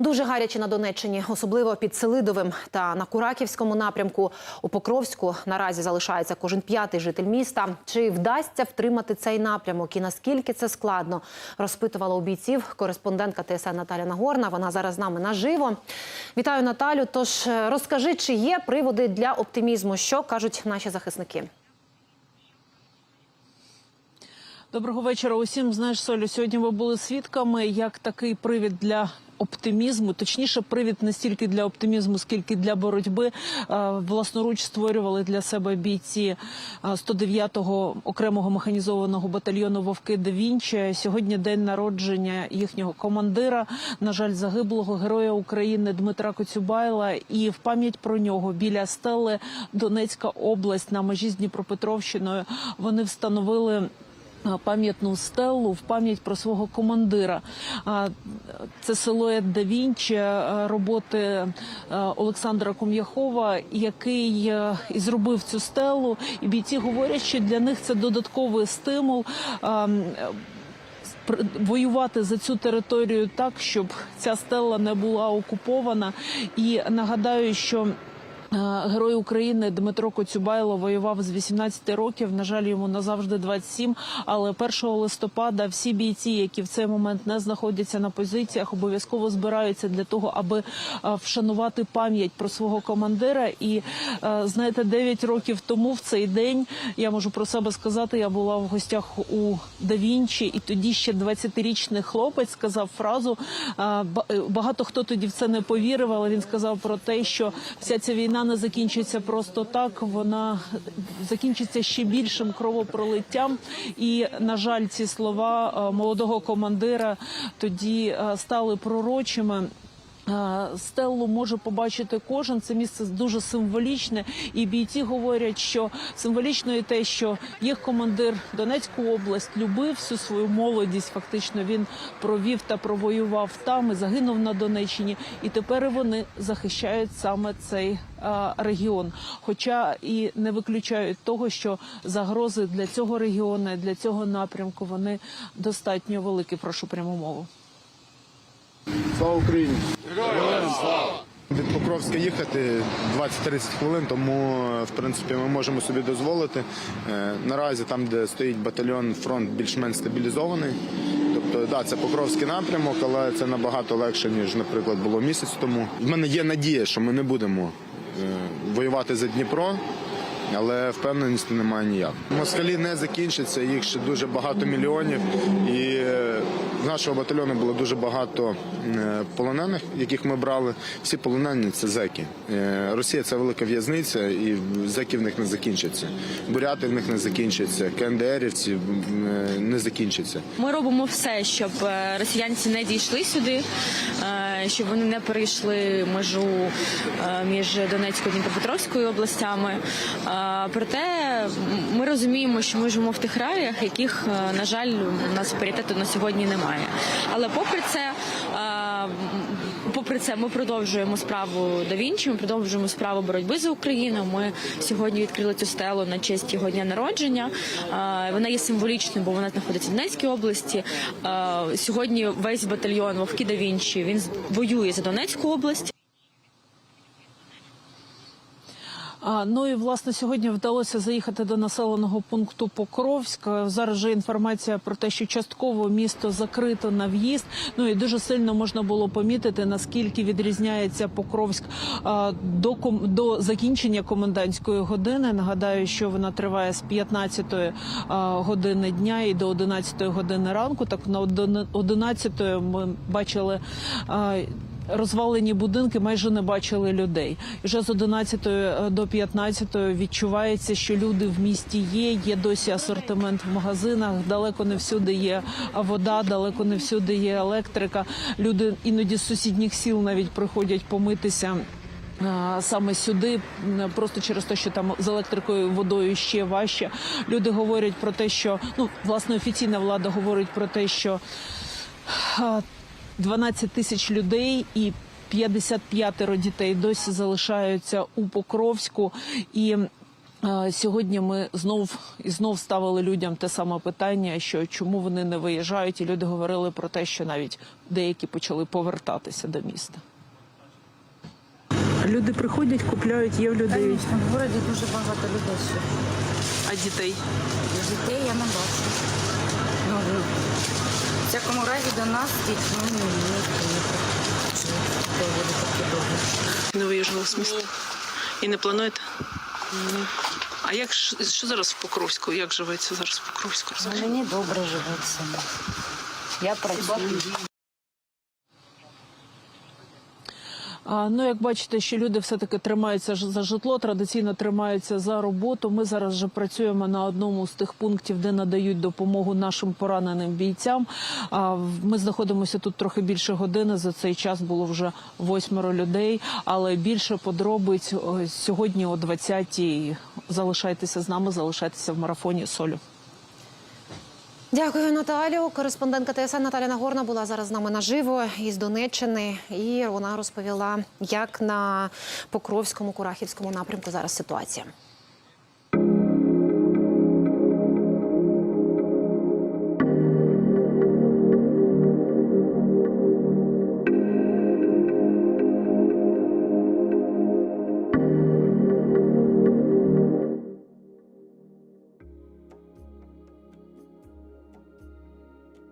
Дуже гаряче на Донеччині, особливо під Селидовим та на Кураківському напрямку. У Покровську наразі залишається кожен п'ятий житель міста. Чи вдасться втримати цей напрямок і наскільки це складно? Розпитувала у бійців кореспондентка ТСН Наталя Нагорна. Вона зараз з нами наживо. Вітаю Наталю. Тож е, розкажи, чи є приводи для оптимізму, що кажуть наші захисники? Доброго вечора. Усім знаєш, Солю. Сьогодні ви були свідками, як такий привід для оптимізму, точніше, привід не стільки для оптимізму, скільки для боротьби. е, Власноруч створювали для себе бійці е, 109-го окремого механізованого батальйону Вовки де. Сьогодні день народження їхнього командира. На жаль, загиблого героя України Дмитра Коцюбайла. І в пам'ять про нього біля стели Донецька область на межі з Дніпропетровщиною вони встановили. А, Пам'ятну стелу в пам'ять про свого командира. Це силует да Вінчі, роботи е, Олександра Ком'яхова, який е, і зробив цю стелу. І бійці говорять, що для них це додатковий стимул. а, воювати за цю територію так, щоб ця стела не була окупована. І нагадаю, що. Е, Герой України Дмитро Коцюбайло воював з 18 років. На жаль, йому назавжди 27. Але 1 листопада всі бійці, які в цей момент не знаходяться на позиціях, обов'язково збираються для того, аби е, вшанувати пам'ять про свого командира. І е, знаєте, 9 років тому в цей день я можу про себе сказати. Я була в гостях у Да Вінчі, і тоді ще 20-річний хлопець сказав фразу. Багато хто тоді в це не повірив, але він сказав про те, що вся ця війна не закінчиться просто так. Вона закінчиться ще більшим кровопролиттям. І на жаль, ці слова е, молодого командира тоді е, стали пророчими. Е, Стеллу може побачити кожен. Це місце дуже символічне, і бійці говорять, що символічно і те, що їх командир Донецьку область любив всю свою молодість. Фактично він провів та провоював там і загинув на Донеччині. І тепер вони захищають саме цей е, регіон. Хоча і не виключають того, що загрози для цього регіону, для цього напрямку вони достатньо великі. Прошу пряму мову. Слава Україні! Від Покровська їхати 20-30 хвилин, тому в принципі ми можемо собі дозволити. Е, Наразі там, де стоїть батальйон, фронт більш-менш стабілізований. Тобто, да, це Покровський напрямок, але це набагато легше, ніж, наприклад, було місяць тому. В мене є надія, що ми не будемо е, воювати за Дніпро. Але впевненості немає ніяк. Москалі не закінчаться, їх ще дуже багато мільйонів. І е, з нашого батальйону було дуже багато е, полонених, яких ми брали. Всі полонені це зеки. Е, Росія це велика в'язниця, і зеки в них не закінчаться. Буряти в них не закінчаться, КНДРівці е, не закінчаться. Ми робимо все, щоб росіянці не дійшли сюди, щоб вони не перейшли межу між Донецькою і Дніпропетровською областями. Проте ми розуміємо, що ми живемо в тих реаліях, яких, на жаль, у нас паритету на сьогодні немає. Але попри це. е, Попри це, ми продовжуємо справу до Вінчі, ми продовжуємо справу боротьби за Україну. Ми сьогодні відкрили цю стелу на честь його дня народження. Е, Вона є символічною, бо вона знаходиться в Донецькій області. Е, Сьогодні весь батальйон Вовки да Вінчі він воює за Донецьку область. А, ну і власне сьогодні вдалося заїхати до населеного пункту Покровська. Зараз же інформація про те, що частково місто закрито на в'їзд. Ну і дуже сильно можна було помітити, наскільки відрізняється Покровськ до ком- до закінчення комендантської години. Нагадаю, що вона триває з 15 а, години дня і до 11 години ранку. Так на 11 ми бачили. Розвалені будинки майже не бачили людей. Вже з 11 до 15 відчувається, що люди в місті є. Є досі асортимент в магазинах. Далеко не всюди є вода, далеко не всюди є електрика. Люди іноді з сусідніх сіл навіть приходять помитися. Саме сюди, просто через те, що там з електрикою водою ще важче. Люди говорять про те, що ну власне офіційна влада говорить про те, що 12 тисяч людей і 55 дітей досі залишаються у Покровську. І Е, Сьогодні ми знов і знов ставили людям те саме питання, що чому вони не виїжджають, і люди говорили про те, що навіть деякі почали повертатися до міста. Люди приходять, купляють, є в людей. Звісно, в городі дуже багато людей ще. А дітей? Дітей я не бачу. Ну, всякому разі до нас дітьми ні, ніхто не приходить. Таки довго. Не виїжджали з міста. І не плануєте? Ні. А як що зараз в Покровську? Як живеться зараз в Покровську? Мені добре живеться. Я працюю. А, ну, як бачите, що люди все-таки тримаються за житло, традиційно тримаються за роботу. Ми зараз вже працюємо на одному з тих пунктів, де надають допомогу нашим пораненим бійцям. Ми знаходимося тут трохи більше години. За цей час було вже восьмеро людей. Але більше подробиць сьогодні о 20-й. Залишайтеся з нами, залишайтеся в марафоні солю. Дякую, Наталю. Кореспондентка ТСН Наталя Нагорна була зараз з нами наживо із Донеччини, і вона розповіла, як на Покровському Курахівському напрямку зараз ситуація.